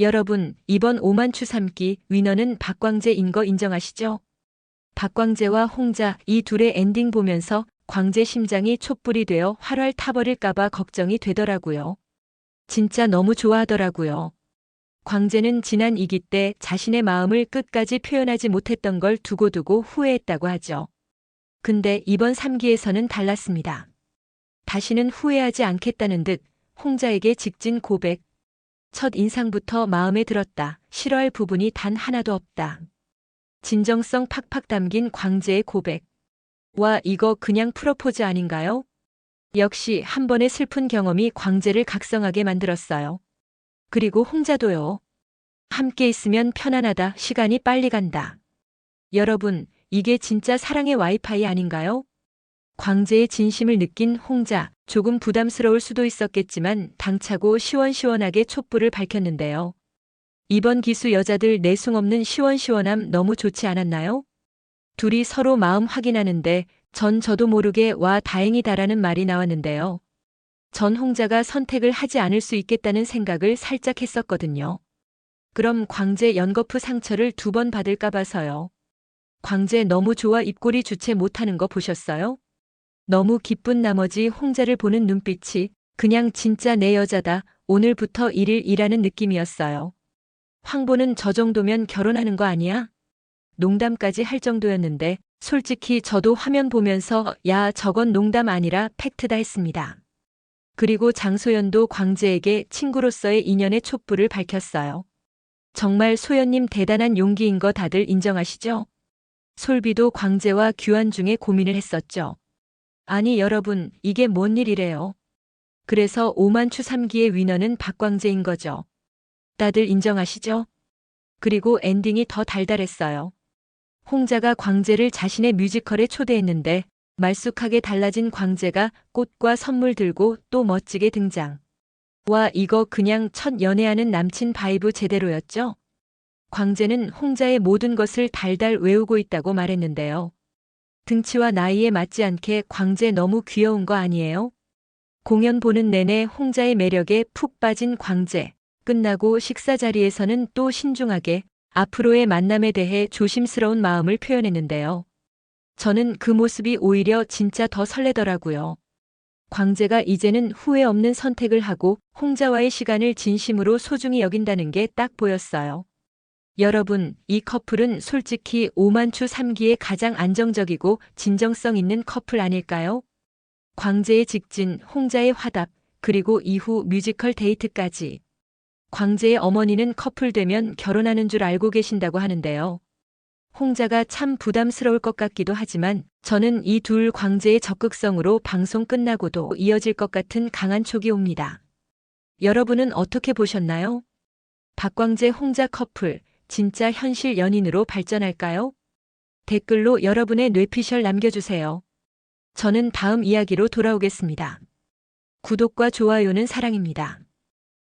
여러분, 이번 오만추 삼기 위너는 박광재인 거 인정하시죠? 박광재와 홍자 이 둘의 엔딩 보면서 광재 심장이 촛불이 되어 활활 타버릴까봐 걱정이 되더라고요. 진짜 너무 좋아하더라고요. 광재는 지난 2기 때 자신의 마음을 끝까지 표현하지 못했던 걸 두고두고 후회했다고 하죠. 근데 이번 3기에서는 달랐습니다. 다시는 후회하지 않겠다는 듯 홍자에게 직진 고백. 첫 인상부터 마음에 들었다. 싫어할 부분이 단 하나도 없다. 진정성 팍팍 담긴 광재의 고백. 와, 이거 그냥 프로포즈 아닌가요? 역시 한 번의 슬픈 경험이 광재를 각성하게 만들었어요. 그리고 홍자도요. 함께 있으면 편안하다. 시간이 빨리 간다. 여러분, 이게 진짜 사랑의 와이파이 아닌가요? 광재의 진심을 느낀 홍자, 조금 부담스러울 수도 있었겠지만 당차고 시원시원하게 촛불을 밝혔는데요. 이번 기수 여자들 내숭 없는 시원시원함 너무 좋지 않았나요? 둘이 서로 마음 확인하는데 전 저도 모르게 와 다행이다라는 말이 나왔는데요. 전 홍자가 선택을 하지 않을 수 있겠다는 생각을 살짝 했었거든요. 그럼 광재 연거푸 상처를 두 번 받을까 봐서요. 광재 너무 좋아 입꼬리 주체 못하는 거 보셨어요? 너무 기쁜 나머지 홍자를 보는 눈빛이 그냥 진짜 내 여자다. 오늘부터 1일 일하는 느낌이었어요. 황보는 저 정도면 결혼하는 거 아니야? 농담까지 할 정도였는데 솔직히 저도 화면 보면서 야 저건 농담 아니라 팩트다 했습니다. 그리고 장소연도 광재에게 친구로서의 인연의 촛불을 밝혔어요. 정말 소연님 대단한 용기인 거 다들 인정하시죠? 솔비도 광재와 규환 중에 고민을 했었죠. 아니 여러분 이게 뭔 일이래요. 그래서 오만추 3기의 위너는 박광재인 거죠. 다들 인정하시죠? 그리고 엔딩이 더 달달했어요. 홍자가 광재를 자신의 뮤지컬에 초대했는데 말쑥하게 달라진 광재가 꽃과 선물 들고 또 멋지게 등장. 와 이거 그냥 첫 연애하는 남친 바이브 제대로였죠? 광재는 홍자의 모든 것을 달달 외우고 있다고 말했는데요. 등치와 나이에 맞지 않게 광재 너무 귀여운 거 아니에요? 공연 보는 내내 홍자의 매력에 푹 빠진 광재. 끝나고 식사 자리에서는 또 신중하게 앞으로의 만남에 대해 조심스러운 마음을 표현했는데요. 저는 그 모습이 오히려 진짜 더 설레더라고요. 광재가 이제는 후회 없는 선택을 하고 홍자와의 시간을 진심으로 소중히 여긴다는 게 딱 보였어요. 여러분, 이 커플은 솔직히 오만추 3기의 가장 안정적이고 진정성 있는 커플 아닐까요? 광재의 직진, 홍자의 화답, 그리고 이후 뮤지컬 데이트까지. 광재의 어머니는 커플 되면 결혼하는 줄 알고 계신다고 하는데요. 홍자가 참 부담스러울 것 같기도 하지만 저는 이 둘 광재의 적극성으로 방송 끝나고도 이어질 것 같은 강한 촉이 옵니다. 여러분은 어떻게 보셨나요? 박광재 홍자 커플, 진짜 현실 연인으로 발전할까요? 댓글로 여러분의 뇌피셜 남겨주세요. 저는 다음 이야기로 돌아오겠습니다. 구독과 좋아요는 사랑입니다.